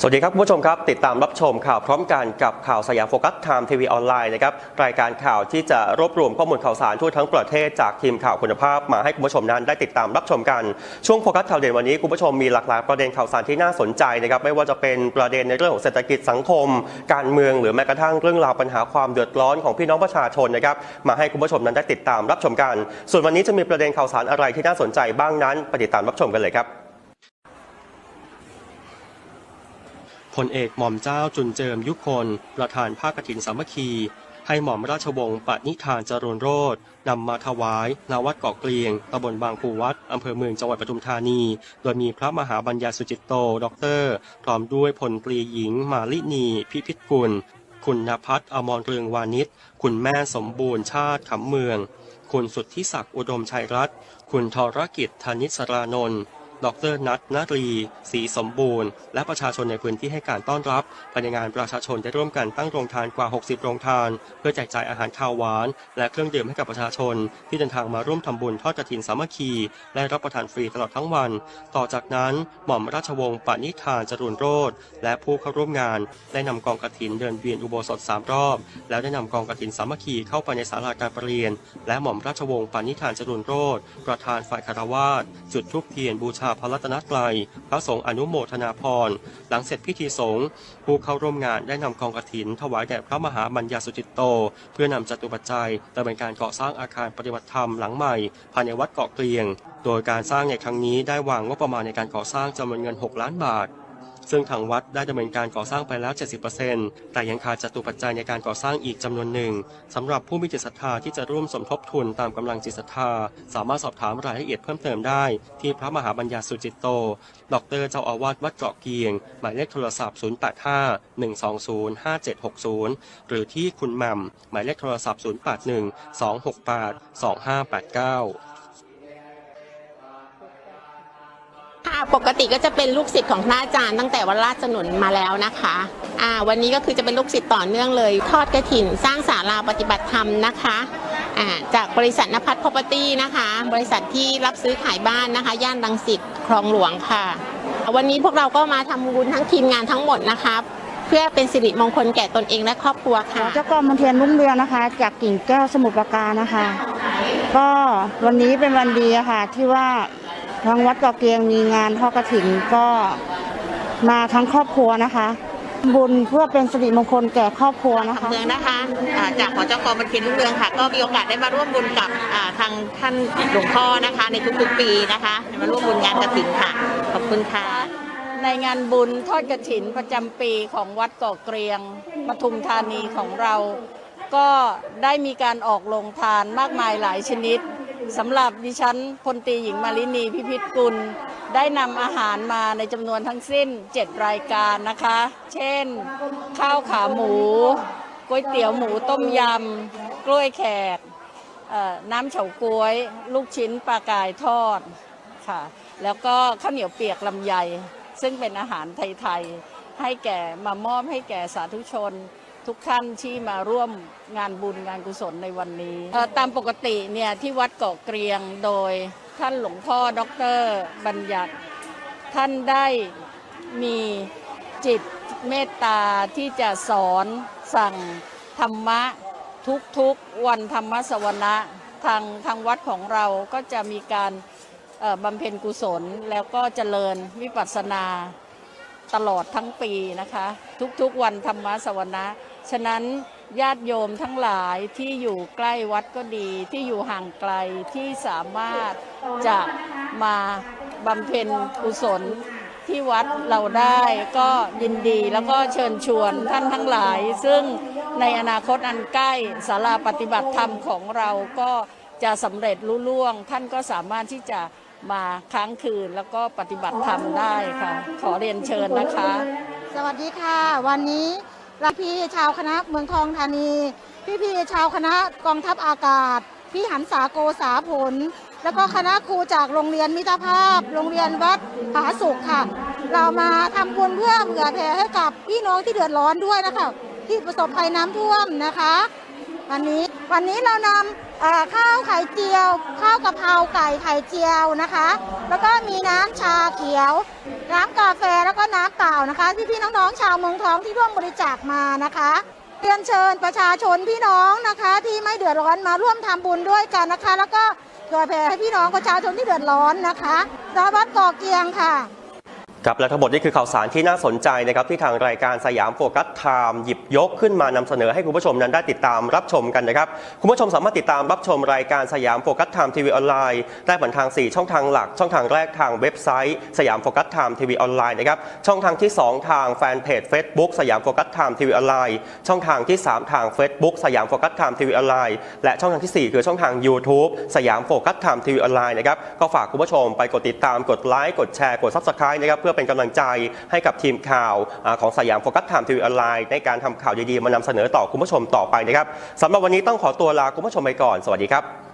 สวัสดีครับคุณผู้ชมครับ ติดตามรับชมข่าวพร้อมกันกับข่าวสยามโฟกัสไทม์ทีวีออนไลน์นะครับรายการข่าวที่จะรวบรวมข้อมูลข่าวสารทั่วทั้งประเทศจากทีมข่าวคุณภาพ มาให้คุณผู้ชมนั้นได้ติดตามรับชมกัน ช่วงโฟกัสข่าวเด่นวันนี้คุณผู้ชมมีหลากหลายประเด็นข่าวสารที่น่าสนใจนะครับไม่ว่าจะเป็นประเด็นในเรื่องของเศรษฐกิจสังคม การเมือง หรือแม้กระทั่งเรื่องราวปัญหาความเดือดร้อนของพี่น้องประชาชนนะครับมาให้คุณผู้ชมนั้นได้ติดตามรับชมกัน ส่วนวันนี้จะมีประเด็นข่าวสารอะไรที่น่าสนใจบ้างนั้นไปติดตามรับชมกันเลยครับ พลเอกหม่อมเจ้าจุนเจิมยุคน ประธานภาคกฐินสามัคคี ให้หม่อมราชวงศ์ปณิธานจริญโรจน์นำมาถวายณวัดเกาะเกลียงตำบลบางปูวัดอำเภอเมืองจังหวัดปทุมธานี โดยมีพระมหาบัญญาสุจิตโตด็อกเตอร์ พร้อมด้วยพลตรีหญิง มาลินี พิพิธกุล คุณนภัทรอมรเรืองวานิชคุณแม่สมบูรณ์ชาติขำเมือง คุณสุทธิศักดิ์อุดมชัยรัตน์คุณทรกิจธนิสรานนท์ ดรนัทนารีศรีสมบูรณ์ และประชาชนในพื้นที่ให้การต้อนรับภายในงานประชาชนได้ร่วมกันตั้งโรงทานกว่า 60 โรงทาน เพื่อแจกจ่ายอาหารคาวหวาน และเครื่องดื่มให้กับประชาชน ที่เดินทางมาร่วมทำบุญทอดกฐินสามัคคี และรับประทานฟรีตลอดทั้งวัน ต่อจากนั้นหม่อมราชวงศ์ปณิธานจรุนโรธและผู้เข้าร่วมงาน ได้นำกองกฐินเดินเวียนอุโบสถสามรอบ แล้วได้นำกองกฐินสามัคคีเข้าไปในศาลาการประเรียน และหม่อมราชวงศ์ปณิธานจรุนโรธประธานฝ่ายคารวาสจุดธูปเทียนบูชาพระรัตนตรัยพระสงฆ์อนุโมทนาพร หลังเสร็จพิธีสงฆ์ผู้เข้าร่วมงานได้นำกองกรถิน ถวายแด่พระมหามัญญาสุจิตโต เพื่อนำจตุปัจจัยดำเนินการก่อสร้างอาคารปฏิบัติธรรมหลังใหม่ภายในวัดเกาะเกลียง โดยการสร้างในครั้งนี้ได้วางงบประมาณในการก่อสร้างจำนวนเงิน 6 ล้านบาท ซึ่งทางวัดได้ดำเนินการก่อสร้างไปแล้ว 70%แต่ยังขาดจตุปัจจัยในการก่อสร้างอีกจำนวนหนึ่งสำหรับผู้มีจิตศรัทธาที่จะร่วมสมทบทุนตามกำลังจิตศรัทธา สามารถสอบถามรายละเอียดเพิ่มเติมได้ ที่พระมหาบัญญาสุจิตโต ดรเจ้าอาวาสวัดเกาะเกียง หมายเลขโทรศัพท์ 085 120 5760 หรือที่คุณหม่มหมายเลขโทรศัพท์ 081 268 2589 268 2589ค่ะปกติก็จะเป็นลูกศิษย์ของพระอาจารย์ตั้งแต่วันราชสนุนมาแล้วนะคะอ่าวันนี้ก็คือจะเป็นลูกศิษย์ต่อเนื่องเลย ทอดกระถินสร้างศาลาปฏิบัติธรรมนะคะอ่าจากบริษัทนภัทร property นะคะ บริษัทที่รับซื้อขายบ้านนะคะ ย่านรังสิตคลองหลวงค่ะ วันนี้พวกเราก็มาทำบุญทั้งทีมงานทั้งหมดนะคะเพื่อเป็นสิริมงคลแก่ตนเองและครอบครัวค่ะ เจ้ากรมมนเทียนรุ่งเรืองนะคะ จากกิ่งแก้วสมุทรปราการนะคะ ก็วันนี้เป็นวันดีอะค่ะ ที่ว่า ทางวัดเกาะเกียงมีงานทอดกระถิ่นก็มาทั้งครอบครัวนะคะ บุญเพื่อเป็นสิริมงคลแก่ครอบครัวนะคะ เมืองนะคะอ่าจากหอเจ้ากรบันเทียนรุ่งเรืองค่ะ ก็มีโอกาสได้มาร่วมบุญกับอ่าทางท่านหลวงพ่อนะคะ ในทุกๆปีนะคะมาร่วมบุญงานกระถิ่นค่ะ ขอบคุณค่ะ ในงานบุญทอดกระถินประจำปีของวัดเกาะเกรียงปทุมธานีของเรา ก็ได้มีการออกโรงทานมากมายหลายชนิด สำหรับดิฉันพลตรีหญิงมารินีพิพิธกุล ได้นำอาหารมาในจำนวนทั้งสิ้น 7 รายการนะคะ เช่น ข้าวขาหมูก๋วยเตี๋ยวหมูต้มยำ กล้วยแขกน้ำเฉาก๊วย ลูกชิ้นปลากายทอดค่ะ แล้วก็ข้าวเหนียวเปียกลำไย ซึ่งเป็นอาหารไทย ๆ ให้แก่มามอบให้แก่สาธุชน ทุกท่านที่มาร่วมงานบุญงานกุศลในวันนี้ตามปกติเนี่ยที่วัดเกาะเกรียงโดยท่านหลวงพ่อด็อกเตอร์บัญญัติ ท่านได้มีจิตเมตตาที่จะสอนสั่งธรรมะทุกๆวันธรรมสวนะทางทางวัดของเราก็จะมีการบำเพ็ญกุศลแล้วก็เจริญวิปัสสนา ตลอดทั้งปีนะคะ ทุกๆวันธรรมสวนะ ฉะนั้นญาติโยมทั้งหลายที่อยู่ใกล้วัดก็ดีที่อยู่ห่างไกลที่สามารถจะมาบำเพ็ญกุศลที่วัดเราได้ก็ยินดีแล้วก็เชิญชวนท่านทั้งหลาย ซึ่งในอนาคตอันใกล้ศาลาปฏิบัติธรรมของเราก็จะสำเร็จลุล่วง ท่านก็สามารถที่จะ มาค้างคืนแล้วก็ปฏิบัติธรรมได้ค่ะ ขอเรียนเชิญนะคะ สวัสดีค่ะ วันนี้ราพี่ชาวคณะเมืองทองธานีพี่พี่ๆชาวคณะกองทัพอากาศ พี่หันษาโกษาผล แล้วก็คณะครูจากโรงเรียนมิตรภาพ โรงเรียนวัดผาสุกค่ะ เรามาทำบุญเพื่อเผื่อแผ่ให้กับพี่น้องที่เดือดร้อนด้วยนะคะที่ประสบภัยน้ำท่วมนะคะ วันนี้วันนี้เรานำเอ่อ ข้าวไข่เจียว ข้าวกะเพราไก่ไข่เจียวนะคะ แล้วก็มีน้ำชาเขียว น้ำกาแฟแล้วก็น้ำเปล่านะคะที่พี่น้องๆชาวเมืองทองที่ร่วมบริจาคมานะคะเรียนเชิญประชาชนพี่น้องนะคะ ที่ไม่เดือดร้อนมาร่วมทำบุญด้วยกันนะคะ แล้วก็เผื่อแผ่ให้พี่น้องประชาชนที่เดือดร้อนนะคะณวัดก่อเกียงค่ะ ครับและทั้งหมดนี่คือข่าวสารที่น่าสนใจนะครับที่ทางรายการสยามโฟกัสไทม์หยิบยกขึ้นมานำเสนอให้คุณผู้ชมนั้นได้ติดตามรับชมกันนะครับคุณผู้ชมสามารถติดตามรับชมรายการสยามโฟกัสไทม์ทีวีออนไลน์ได้ผ่านทาง 4 ช่องทางหลัก ช่องทางแรกทางเว็บไซต์สยามโฟกัสไทม์ทีวีออนไลน์นะครับช่องทางที่ 2 ทางแฟนเพจ Facebook สยามโฟกัสไทม์ทีวีออนไลน์ช่องทางที่ 3 ทาง Facebook สยามโฟกัสไทม์ทีวีออนไลน์และช่องทางทีสี่4 คือช่องทาง YouTube สยามโฟกัสไทม์ทีวีออนไลน์นะครับก็ฝากคุณผู้ชมไปกดติดตามกดไลค์กดแชร์กด Subscribe นะครับพื่อเป็นกำลังใจให้กับทีมข่าวอของสยามโฟกัสไทม์ทีวีออนไลน์ในการทำข่าวดีๆมานำเสนอต่อคุณผู้ชมต่อไปนะครับสำหรับวันนี้ต้องขอตัวลาคุณผู้ชมไปก่อน สวัสดีครับ